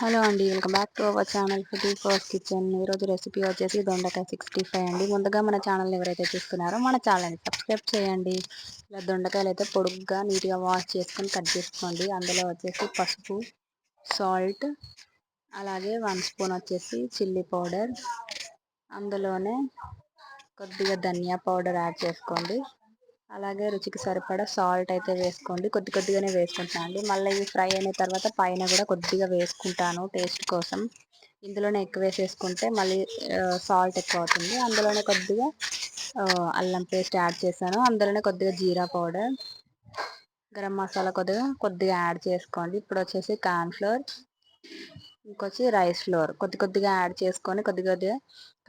Hello అండి welcome back to our channel food force kitchen. ఈరోజు recipe వచ్చేసి దొండకాయ సిక్స్టీ ఫైవ్ అండి. ముందుగా మన ఛానల్ని ఎవరైతే చూస్తున్నారో మన ఛానల్ని సబ్స్క్రైబ్ చేయండి. ఇలా దొండకాయలు అయితే పొడుగ్గా నీట్గా వాష్ చేసుకొని కట్ చేసుకోండి. అందులో వచ్చేసి పసుపు సాల్ట్ అలాగే వన్ స్పూన్ వచ్చేసి చిల్లీ పౌడర్ అందులోనే కొద్దిగా ధనియా పౌడర్ యాడ్ చేసుకోండి. అలాగే రుచికి సరిపడా సాల్ట్ అయితే వేసుకోండి. కొద్ది కొద్దిగానే వేసుకుంటాను అండి. మళ్ళీ ఇవి ఫ్రై అయిన తర్వాత పైన కూడా కొద్దిగా వేసుకుంటాను టేస్ట్ కోసం. ఇందులోనే ఎక్కువ వేసేసుకుంటే మళ్ళీ సాల్ట్ ఎక్కువ అవుతుంది. అందులోనే కొద్దిగా అల్లం పేస్ట్ యాడ్ చేశాను. అందులోనే కొద్దిగా జీరా పౌడర్ గరం మసాలా కొద్దిగా కొద్దిగా యాడ్ చేసుకోండి. ఇప్పుడు వచ్చేసి కార్న్ఫ్లోర్ ఇంకొచ్చి రైస్ ఫ్లోర్. కొద్ది కొద్దిగా యాడ్ చేసుకొని కొద్ది కొద్దిగా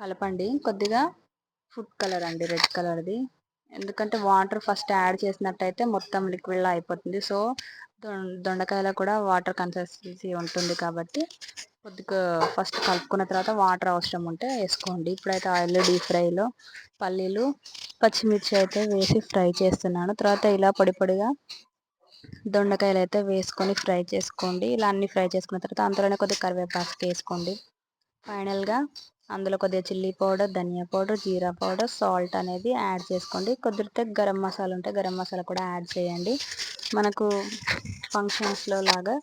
కలపండి. కొద్దిగా ఫుడ్ కలర్ అండి రెడ్ కలర్ది. ఎందుకంటే వాటర్ ఫస్ట్ యాడ్ చేసినట్టయితే మొత్తం లిక్విడ్లా అయిపోతుంది. సో దొండకాయలో కూడా వాటర్ కన్సిస్టెన్సీ ఉంటుంది కాబట్టి కొద్దిగా ఫస్ట్ కలుపుకున్న తర్వాత వాటర్ అవసరం ఉంటే వేసుకోండి. ఇప్పుడైతే ఆయిల్ డీప్ ఫ్రైలో పల్లీలు పచ్చిమిర్చి అయితే వేసి ఫ్రై చేస్తున్నాను. తర్వాత ఇలా పొడి పొడిగా దొండకాయలు అయితే వేసుకొని ఫ్రై చేసుకోండి. ఇలా అన్ని ఫ్రై చేసుకున్న తర్వాత అందులోనే కొద్దిగా కరివేపాకు వేసుకోండి. ఫైనల్గా అందులో కొద్దిగా చిల్లీ పౌడర్ ధనియా పౌడర్ జీరా పౌడర్ సాల్ట్ అనేది యాడ్ చేసుకోండి. కుదిరితే గరం మసాలా ఉంటే గరం మసాలా కూడా యాడ్ చేయండి. మనకు ఫంక్షన్స్లో లాగా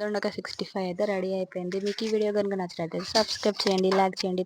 దొండకాయ సిక్స్టీ ఫైవ్ అయితే రెడీ అయిపోయింది. మీకు ఈ వీడియో కనుక నచ్చినట్లయితే సబ్స్క్రైబ్ చేయండి లైక్ చేయండి.